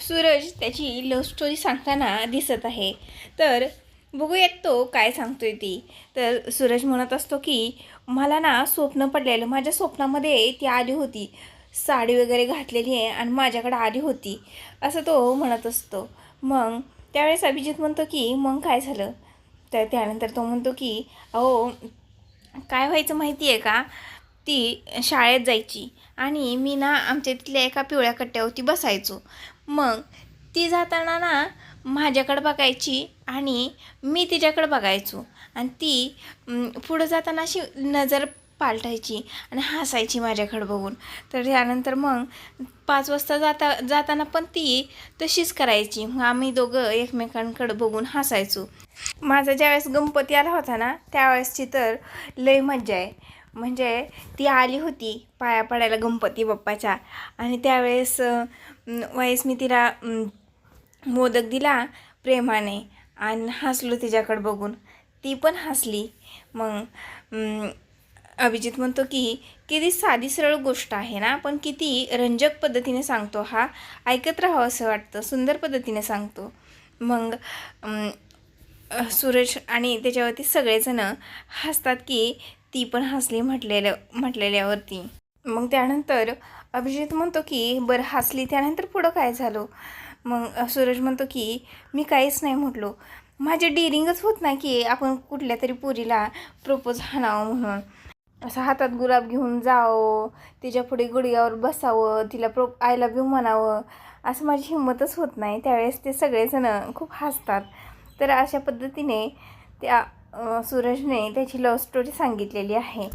सूरज त्याची love story सांगताना दिसत आहे. तर बघूयात तो काय सांगतोय ती. तर सूरज म्हणत असतो की मला ना स्वप्न पडलेलं माझ्या स्वप्नामध्ये ती आली होती. साडी वगैरे घातलेली आहे आणि माझ्याकडे आली होती. असं तो म्हणत असतो. मग त्यावेळेस अभिजित म्हणतो की मग काय झालं? तर त्यानंतर तो म्हणतो की अहो काय व्हायचं माहिती आहे का? ती शाळेत जायची आणि मी ना आमच्या तिथल्या एका पिवळ्या कट्ट्यावरती बसायचो. मग ती जाताना ना माझ्याकडं बघायची आणि मी तिच्याकडं बघायचो. आणि ती पुढं जाताना अशी नजर पालटायची आणि हसायची माझ्याकडं बघून. तर त्यानंतर मग पाच वाजता जाता जाताना पण ती तशीच करायची. मग आम्ही दोघं एकमेकांकडं बघून हसायचो. माझा ज्यावेळेस गणपती आला होता ना त्यावेळेसची तर लय मज्जा आहे. म्हणजे ती आली होती पाया पडायला गणपती बाप्पाच्या. आणि त्यावेळेस वयस मी तिला मोदक दिला प्रेमाने आणि हसलो तिच्याकडं बघून. ती पण हसली. मग अभिजित म्हणतो की किती साधी सरळ गोष्ट आहे ना पण किती रंजक पद्धतीने सांगतो हा. ऐकत राहावं असं वाटतं सुंदर पद्धतीने सांगतो. मग सुरेश सूरज आणि त्याच्यावरती सगळेजणं हसतात की ती पण हसली म्हटलेल्या म्हटलेल्यावरती. मग त्यानंतर अभिजित म्हणतो की बरं हसली त्यानंतर पुढं काय झालं? मग सूरज म्हणतो की मी काहीच नाही म्हटलो. माझे डिरिंगच होत नाही की आपण कुठल्या तरी पुरीला प्रपोज हाणावं म्हणून. असं हातात गुलाब घेऊन जावं तिच्या पुढे गुडघ्यावर बसावं तिला प्रो आय लव्ह यू म्हणावं. असं माझी हिंमतच होत नाही. त्यावेळेस ते सगळेजण खूप हसतात. तर अशा पद्धतीने त्या सूरजने त्याची लव्ह स्टोरी सांगितलेली आहे.